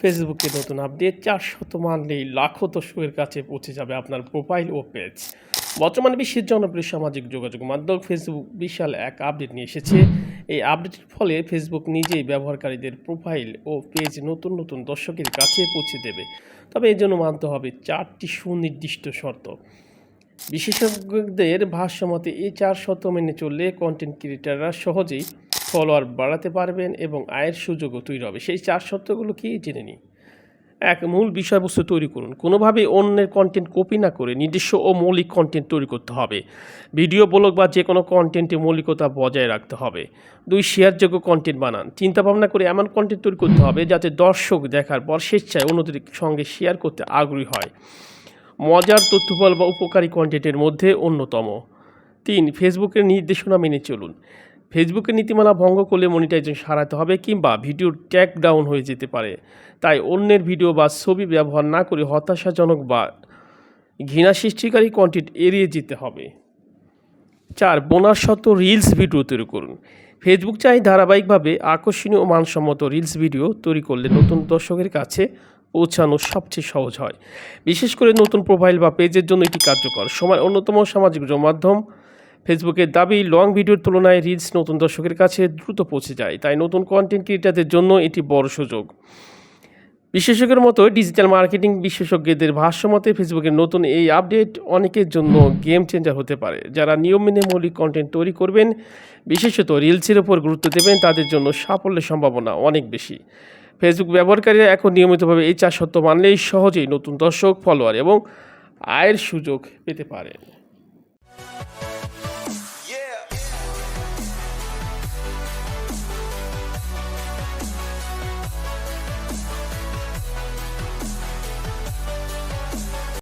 ফেসবুকে নতুন আপডেট চার শত মানলেই লাখো দর্শকের কাছে পৌঁছে যাবে আপনার প্রোফাইল ও পেজ বর্তমানে বিশ্বের জনপ্রিয় সামাজিক যোগাযোগ মাধ্যম ফেসবুক বিশাল এক আপডেট নিয়ে এসেছে। এই আপডেটের ফলে ফেসবুক নিজেই ব্যবহারকারীদের প্রোফাইল ও পেজ নতুন নতুন দর্শকের কাছে পৌঁছে দেবে। তবে এর জন্য মানতে হবে চারটি সুনির্দিষ্ট শর্ত। বিশেষজ্ঞদের ভাষ্যমতে এই চার শর্ত মেনে চললে কন্টেন্ট ক্রিয়েটাররা সহজেই ফলোয়ার বাড়াতে পারবেন এবং আয়ের সুযোগও তৈরি হবে। সেই চার শর্তগুলো কি? জেনে নিই। এক, মূল বিষয়বস্তু তৈরি করুন। কোনোভাবেই অন্যের কন্টেন্ট কপি না করে নিজস্ব ও মৌলিক কন্টেন্ট তৈরি করতে হবে। ভিডিও, ব্লগ বা যে কোনো কন্টেন্টে মৌলিকতা বজায় রাখতে হবে। দুই, শেয়ারযোগ্য কন্টেন্ট বানান। চিন্তা ভাবনা করে এমন কন্টেন্ট তৈরি করতে হবে যাতে দর্শক দেখার পর স্বেচ্ছায় অন্যদের সঙ্গে শেয়ার করতে আগ্রহী হয়। মজার, তথ্যবল বা উপকারী কন্টেন্টের মধ্যে অন্যতম। তিন ফেসবুকের নির্দেশনা মেনে চলুন। ফেসবুকের নীতিমালা ভঙ্গ করলে মনিটাইজেশন সারাতে হবে কিংবা ভিডিওর ট্যাগ ডাউন হয়ে যেতে পারে। তাই অন্যের ভিডিও বা ছবি ব্যবহার না করে হতাশাজনক বা ঘৃণা সৃষ্টিকারী কন্টেন্ট এড়িয়ে যেতে হবে। চার বোনাস শত রিলস ভিডিও তৈরি করুন। ফেসবুক চাই ধারাবাহিকভাবে আকর্ষণীয় মানসম্মত রিলস ভিডিও তৈরি করলে নতুন দর্শকের কাছে পৌঁছানো সবচেয়ে সহজ হয়। বিশেষ করে নতুন প্রোফাইল বা পেজের জন্য এটি কার্যকর। সময় অন্যতম সামাজিক মাধ্যম ফেসবুকের দাবি, লং ভিডিওর তুলনায় রিলস নতুন দর্শকের কাছে দ্রুত পৌঁছে যায়, তাই নতুন কন্টেন্ট ক্রিয়েটারদের জন্য এটি বড় সুযোগ। বিশেষজ্ঞের মতো ডিজিটাল মার্কেটিং বিশেষজ্ঞদের ভাষ্যমতে ফেসবুকের নতুন এই আপডেট অনেকের জন্য গেম চেঞ্জার হতে পারে। যারা নিয়ম মেনে মৌলিক কন্টেন্ট তৈরি করবেন, বিশেষত রিলসের ওপর গুরুত্ব দেবেন, তাদের জন্য সাফল্যের সম্ভাবনা অনেক বেশি। ফেসবুক ব্যবহারকারীরা এখন নিয়মিতভাবে এই চার সত্য মানলেই সহজেই নতুন দর্শক ফলোয়ার এবং আয়ের সুযোগ পেতে পারেন